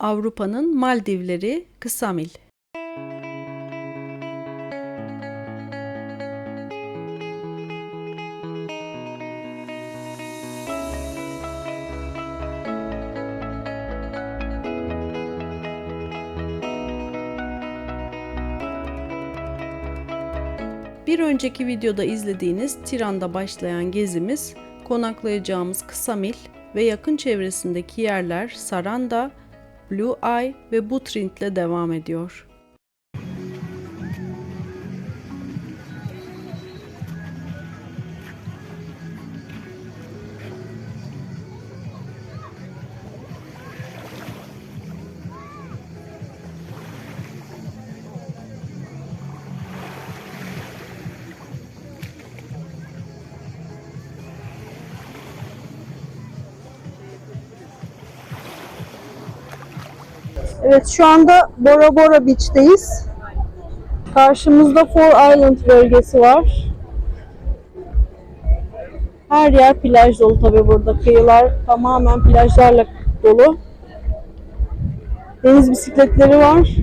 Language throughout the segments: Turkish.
Avrupa'nın Maldivleri Kısamil. Bir önceki videoda izlediğiniz Tiran'da başlayan gezimiz konaklayacağımız Kısamil ve yakın çevresindeki yerler Saranda, Blue Eye ve Butrint ile devam ediyor. Evet şu anda Bora Bora Beach'teyiz. Karşımızda Four Island bölgesi var. Her yer plaj dolu tabi burada. Kıyılar tamamen plajlarla dolu. Deniz bisikletleri var.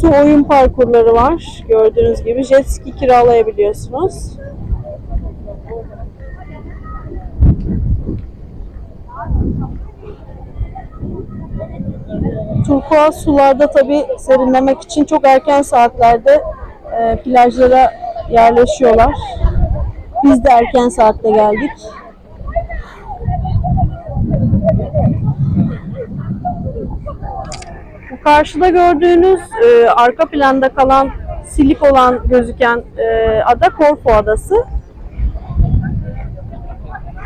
Su oyun parkurları var. Gördüğünüz gibi jet ski kiralayabiliyorsunuz. Turkuaz sularda tabi serinlemek için çok erken saatlerde e, plajlara yerleşiyorlar. Biz de erken saatte geldik. Bu karşıda gördüğünüz e, arka planda kalan silik olan gözüken e, ada Korfu Adası.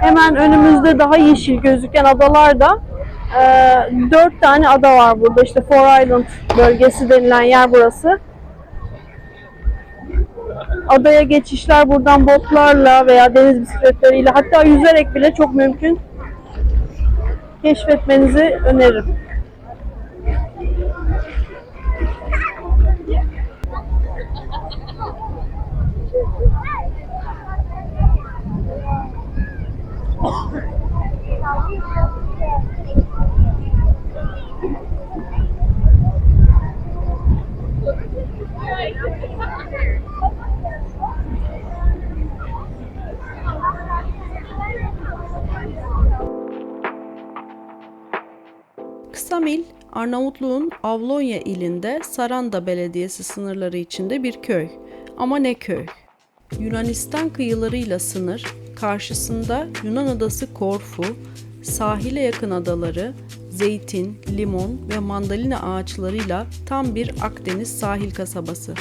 Hemen önümüzde daha yeşil gözüken adalar da dört tane ada var burada. İşte Four Island bölgesi denilen yer burası. Adaya geçişler buradan botlarla veya deniz bisikletleriyle hatta yüzerek bile çok mümkün. Keşfetmenizi öneririm. Kısamil, Arnavutluğun Avlonya ilinde Saranda Belediyesi sınırları içinde bir köy. Ama ne köy? Yunanistan kıyılarıyla sınır, karşısında Yunan adası Korfu, sahile yakın adaları, zeytin, limon ve mandalina ağaçlarıyla tam bir Akdeniz sahil kasabası.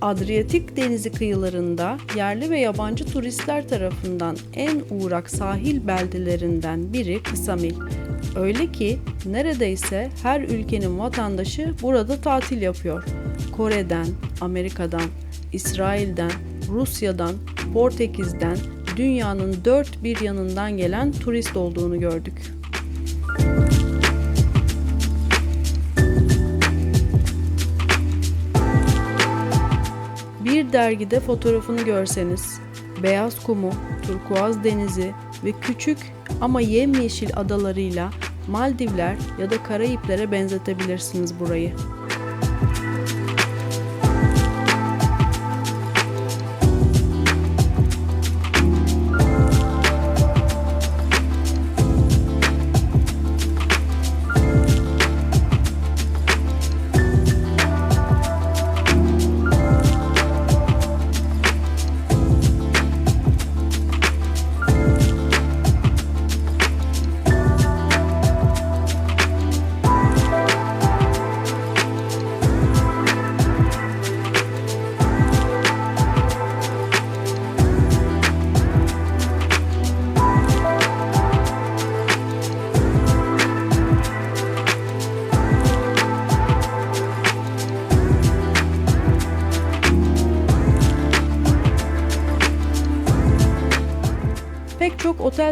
Adriyatik denizi kıyılarında yerli ve yabancı turistler tarafından en uğrak sahil beldelerinden biri Kısamil. Öyle ki neredeyse her ülkenin vatandaşı burada tatil yapıyor. Kore'den, Amerika'dan, İsrail'den, Rusya'dan, Portekiz'den, dünyanın dört bir yanından gelen turist olduğunu gördük. Bir dergide fotoğrafını görseniz, beyaz kumu, turkuaz denizi ve küçük ama yemyeşil adalarıyla Maldivler ya da Karayiplere benzetebilirsiniz burayı.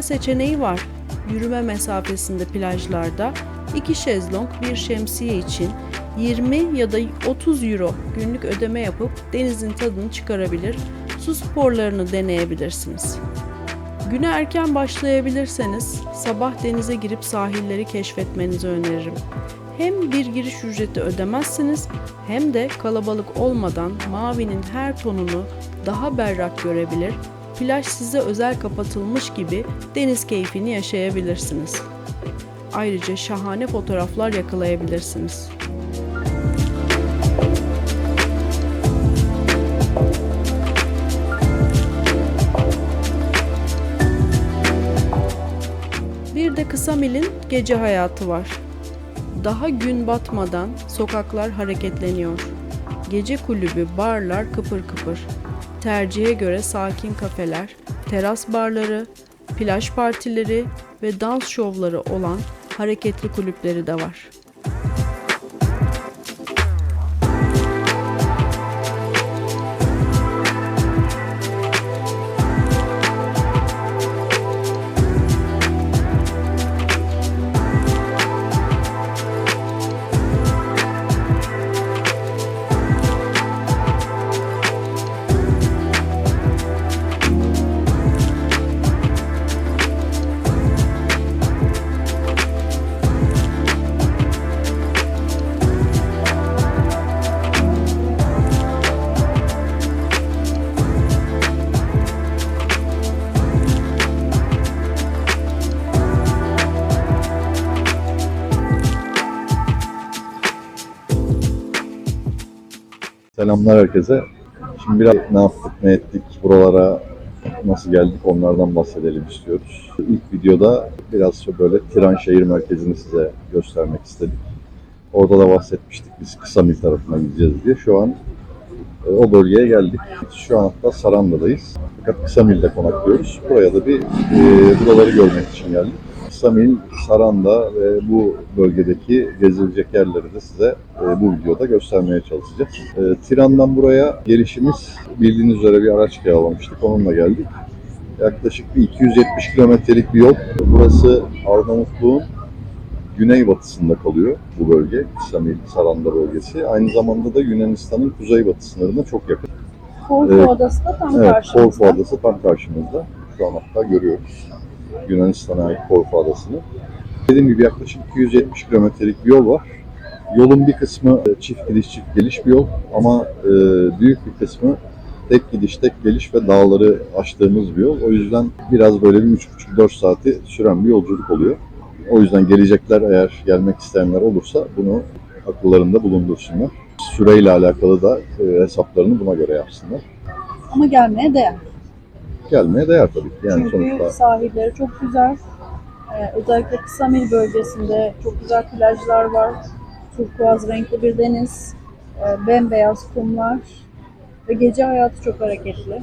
Otel seçeneği var. Yürüme mesafesinde plajlarda iki şezlong bir şemsiye için 20 ya da 30 euro günlük ödeme yapıp denizin tadını çıkarabilir, su sporlarını deneyebilirsiniz. Güne erken başlayabilirseniz sabah denize girip sahilleri keşfetmenizi öneririm. Hem bir giriş ücreti ödemezsiniz hem de kalabalık olmadan mavinin her tonunu daha berrak görebilir, plaj size özel kapatılmış gibi deniz keyfini yaşayabilirsiniz. Ayrıca şahane fotoğraflar yakalayabilirsiniz. Bir de kısa milin gece hayatı var. Daha gün batmadan sokaklar hareketleniyor. Gece kulübü, barlar kıpır kıpır. Tercihe göre sakin kafeler, teras barları, plaj partileri ve dans şovları olan hareketli kulüpleri de var. Selamlar herkese. Şimdi biraz ne yaptık, ne ettik, buralara nasıl geldik onlardan bahsedelim istiyoruz. İlk videoda biraz böyle Tiran şehir merkezini size göstermek istedik. Orada da bahsetmiştik biz Kısamil tarafına gideceğiz diye. Şu an e, o bölgeye geldik. Şu an hatta Saranda'dayız. Fakat Kısamil'de konaklıyoruz. Buraya da bir e, buraları görmek için geldik. Kısamil, Saranda ve bu bölgedeki gezilecek yerleri de size e, bu videoda göstermeye çalışacağız. E, Tiran'dan buraya gelişimiz bildiğiniz üzere bir araç kiralamıştık. Onunla geldik. Yaklaşık bir 270 kilometrelik bir yol. Burası Arnavutluğun güneybatısında kalıyor bu bölge. Kısamil, Saranda bölgesi. Aynı zamanda da Yunanistan'ın kuzeybatı sınırına çok yakın. Korfu Evet. Adası da tam Evet, karşımızda. Korfu Adası tam karşımızda. Şu an hatta görüyoruz. Yunanistan'a ait Korfu Adası'nı. Dediğim gibi yaklaşık 270 kilometrelik bir yol var. Yolun bir kısmı e, çift gidiş çift geliş bir yol ama e, büyük bir kısmı tek gidiş tek geliş ve dağları aştığımız bir yol. O yüzden biraz böyle bir 3,5-4 saati süren bir yolculuk oluyor. O yüzden gelecekler eğer gelmek isteyenler olursa bunu akıllarında bulundursunlar. Süreyle alakalı da e, hesaplarını buna göre yapsınlar. Ama gelmeye değer. Gelmeye değer tabii ki. Yani Çünkü sonuçta sahilleri çok güzel. Ee, özellikle Kısamil bölgesinde çok güzel plajlar var. Turkuaz renkli bir deniz, e, bembeyaz kumlar ve gece hayatı çok hareketli.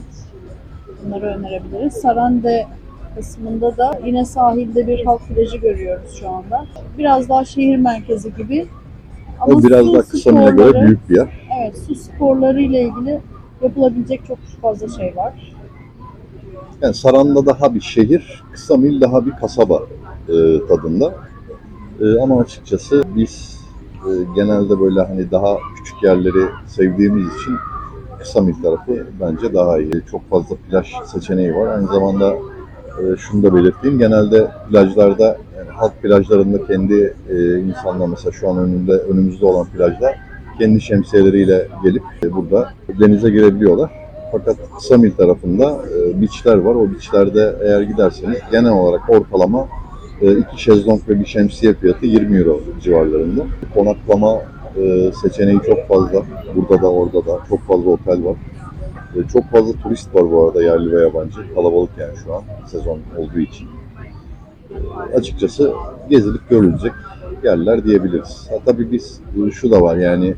Bunları önerebiliriz. Sarande kısmında da yine sahilde bir halk plajı görüyoruz şu anda. Biraz daha şehir merkezi gibi. Ama o biraz daha Kısamil'e göre büyük bir yer. Evet, su sporları ile ilgili yapılabilecek çok fazla şey var. Yani Saranda daha bir şehir, Kısamil daha bir kasaba e, tadında. E, ama açıkçası biz e, genelde böyle hani daha küçük yerleri sevdiğimiz için Kısamil tarafı bence daha iyi. Çok fazla plaj seçeneği var. Aynı zamanda e, şunu da belirteyim. Genelde plajlarda yani halk plajlarında kendi e, insanlar mesela şu an önünde önümüzde olan plajlar kendi şemsiyeleriyle gelip e, burada denize girebiliyorlar. Fakat Kısamil tarafında e, beachler var. O beachlerde eğer giderseniz genel olarak ortalama e, iki şezlong ve bir şemsiye fiyatı 20 euro civarlarında. Konaklama e, seçeneği çok fazla. Burada da orada da çok fazla otel var. E, çok fazla turist var bu arada yerli ve yabancı. Kalabalık yani şu an sezon olduğu için. E, açıkçası gezilip görülecek yerler diyebiliriz. Ha, tabii biz e, şu da var yani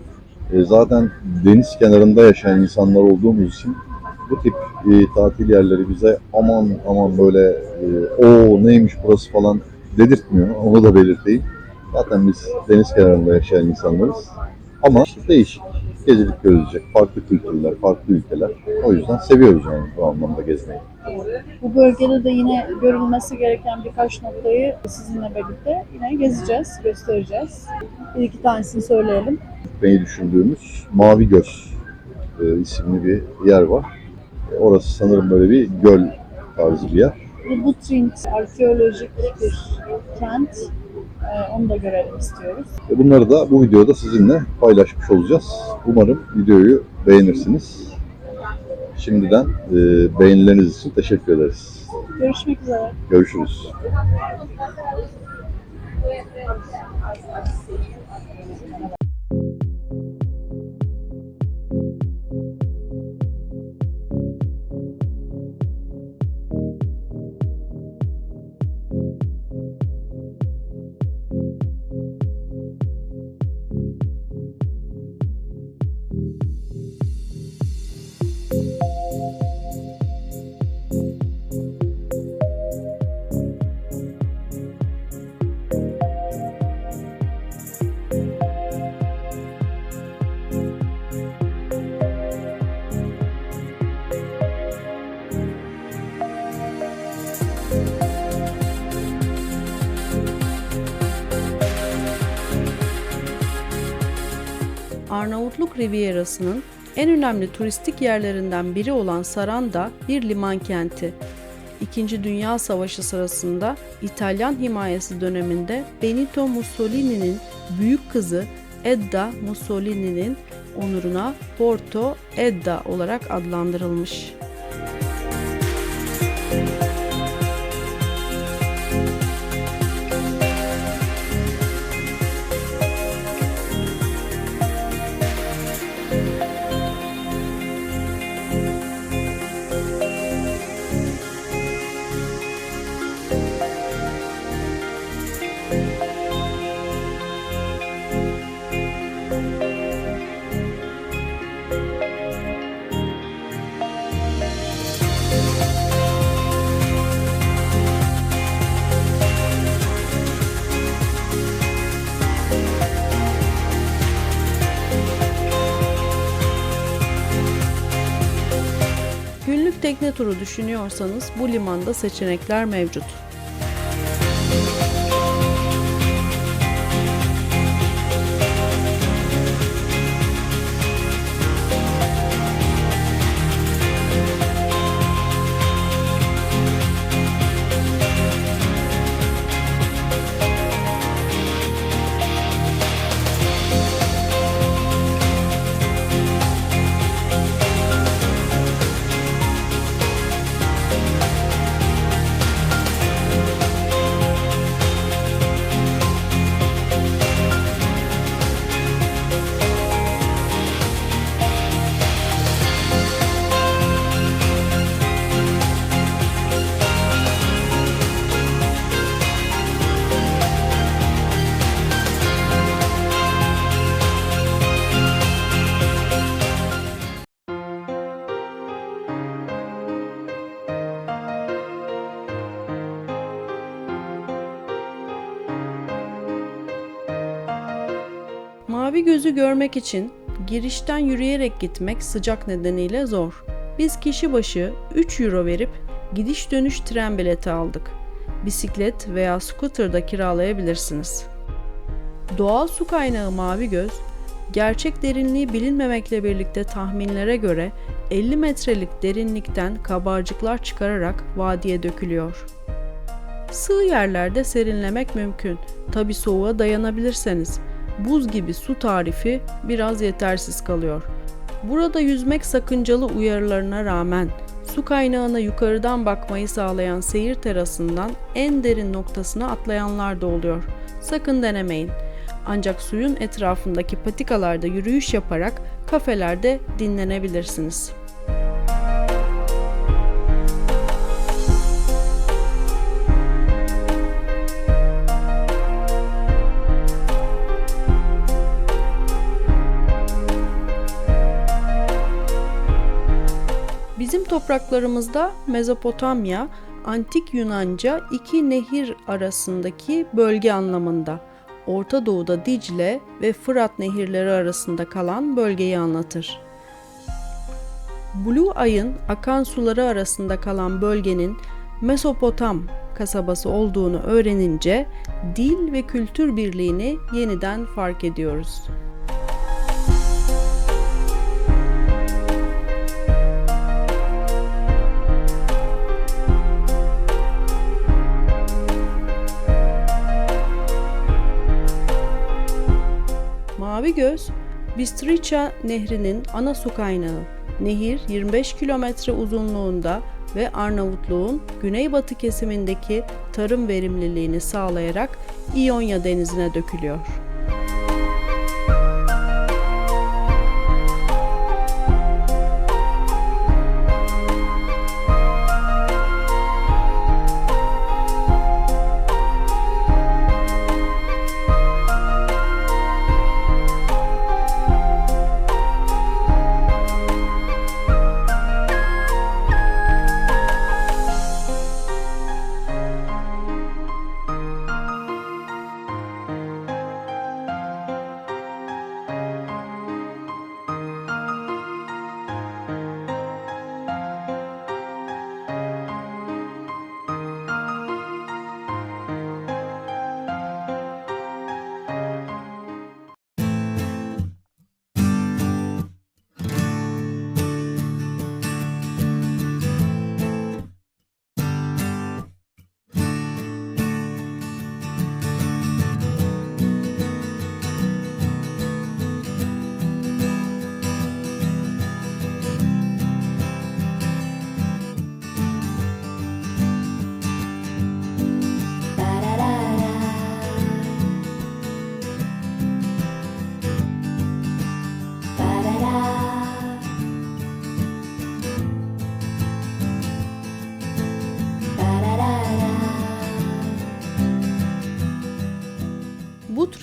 e, zaten deniz kenarında yaşayan insanlar olduğumuz için bu tip e, tatil yerleri bize aman aman böyle e, o neymiş burası falan dedirtmiyor. Onu da belirteyim. Zaten biz deniz kenarında yaşayan insanlarız. Ama değişik, gezilip görülecek, farklı kültürler, farklı ülkeler. O yüzden seviyoruz yani bu anlamda gezmeyi. Bu bölgede de yine görülmesi gereken birkaç noktayı sizinle birlikte yine gezeceğiz, göstereceğiz. Bir iki tanesini söyleyelim. Gitmeyi düşündüğümüz Mavi Göz e, isimli bir yer var. E, orası sanırım böyle bir göl tarzı bir yer. Bir Butrint arkeolojik bir kent. E, onu da görelim istiyoruz. Ve bunları da bu videoda sizinle paylaşmış olacağız. Umarım videoyu beğenirsiniz. Şimdiden e, beğenileriniz için teşekkür ederiz. Görüşmek üzere. Görüşürüz. Arnavutluk Rivierası'nın en önemli turistik yerlerinden biri olan Saranda bir liman kenti. İkinci Dünya Savaşı sırasında İtalyan himayesi döneminde Benito Mussolini'nin büyük kızı Edda Mussolini'nin onuruna Porto Edda olarak adlandırılmış. Günlük tekne turu düşünüyorsanız bu limanda seçenekler mevcut. Gözü görmek için girişten yürüyerek gitmek sıcak nedeniyle zor. Biz kişi başı 3 euro verip gidiş dönüş tren bileti aldık. Bisiklet veya scooter da kiralayabilirsiniz. Doğal su kaynağı Mavi Göz, gerçek derinliği bilinmemekle birlikte tahminlere göre 50 metrelik derinlikten kabarcıklar çıkararak vadiye dökülüyor. Sığ yerlerde serinlemek mümkün. Tabi soğuğa dayanabilirseniz. Buz gibi su tarifi biraz yetersiz kalıyor. Burada yüzmek sakıncalı uyarılarına rağmen su kaynağına yukarıdan bakmayı sağlayan seyir terasından en derin noktasına atlayanlar da oluyor. Sakın denemeyin. Ancak suyun etrafındaki patikalarda yürüyüş yaparak kafelerde dinlenebilirsiniz. Topraklarımızda Mezopotamya, Antik Yunanca iki nehir arasındaki bölge anlamında. Orta Doğu'da Dicle ve Fırat nehirleri arasında kalan bölgeyi anlatır. Blue Ay'ın akan suları arasında kalan bölgenin Mesopotam kasabası olduğunu öğrenince dil ve kültür birliğini yeniden fark ediyoruz. Bistriça Nehri'nin ana su kaynağı. Nehir 25 kilometre uzunluğunda ve Arnavutluğun güneybatı kesimindeki tarım verimliliğini sağlayarak İonya Denizi'ne dökülüyor.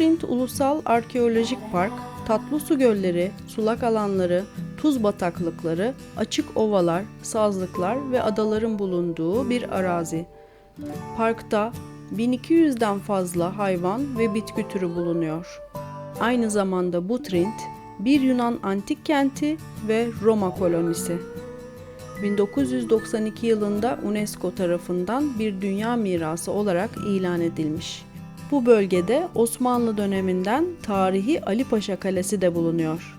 Butrint Ulusal Arkeolojik Park, tatlı su gölleri, sulak alanları, tuz bataklıkları, açık ovalar, sazlıklar ve adaların bulunduğu bir arazi. Parkta 1200'den fazla hayvan ve bitki türü bulunuyor. Aynı zamanda Butrint, bir Yunan antik kenti ve Roma kolonisi. 1992 yılında UNESCO tarafından bir dünya mirası olarak ilan edilmiş. Bu bölgede Osmanlı döneminden tarihi Ali Paşa Kalesi de bulunuyor.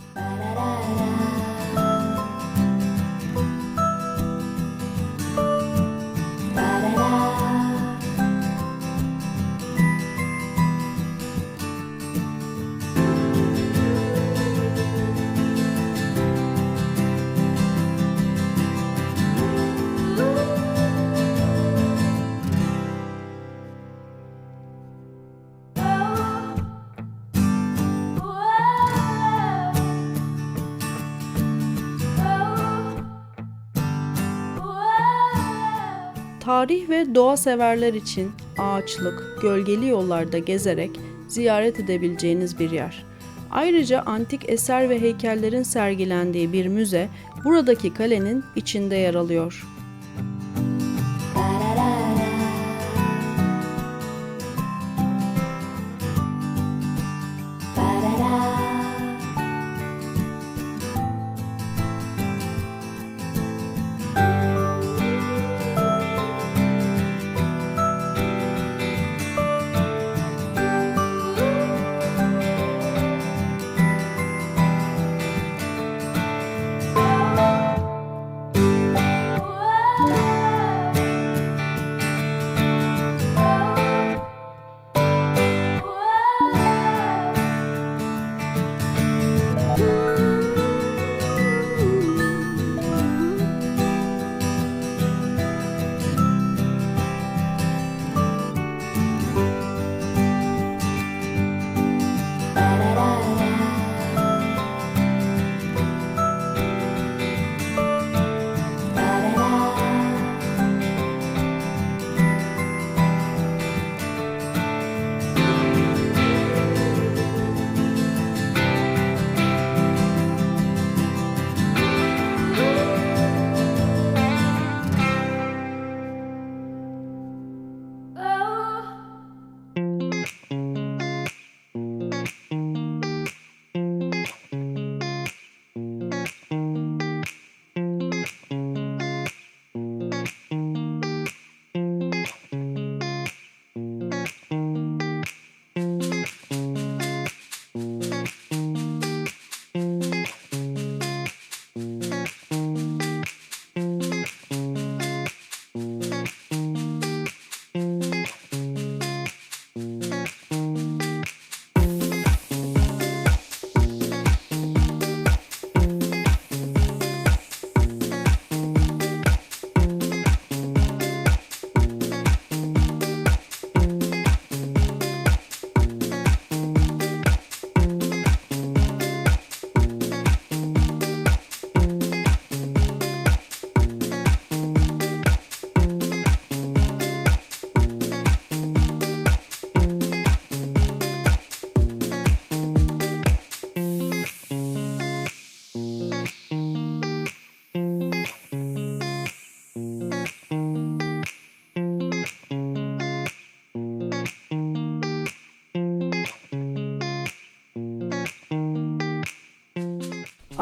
Tarih ve doğa severler için ağaçlık, gölgeli yollarda gezerek ziyaret edebileceğiniz bir yer. Ayrıca antik eser ve heykellerin sergilendiği bir müze buradaki kalenin içinde yer alıyor.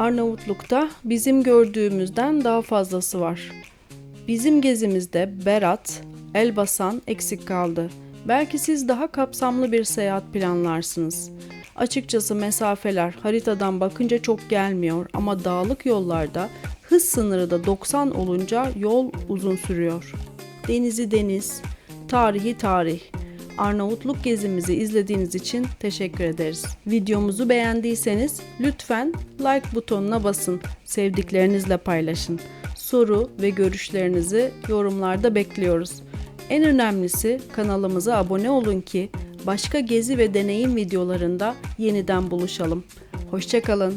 Arnavutluk'ta bizim gördüğümüzden daha fazlası var. Bizim gezimizde Berat, Elbasan eksik kaldı. Belki siz daha kapsamlı bir seyahat planlarsınız. Açıkçası mesafeler haritadan bakınca çok gelmiyor ama dağlık yollarda hız sınırı da 90 olunca yol uzun sürüyor. Denizi deniz, tarihi tarih. Arnavutluk gezimizi izlediğiniz için teşekkür ederiz. Videomuzu beğendiyseniz lütfen like butonuna basın. Sevdiklerinizle paylaşın. Soru ve görüşlerinizi yorumlarda bekliyoruz. En önemlisi kanalımıza abone olun ki başka gezi ve deneyim videolarında yeniden buluşalım. Hoşçakalın.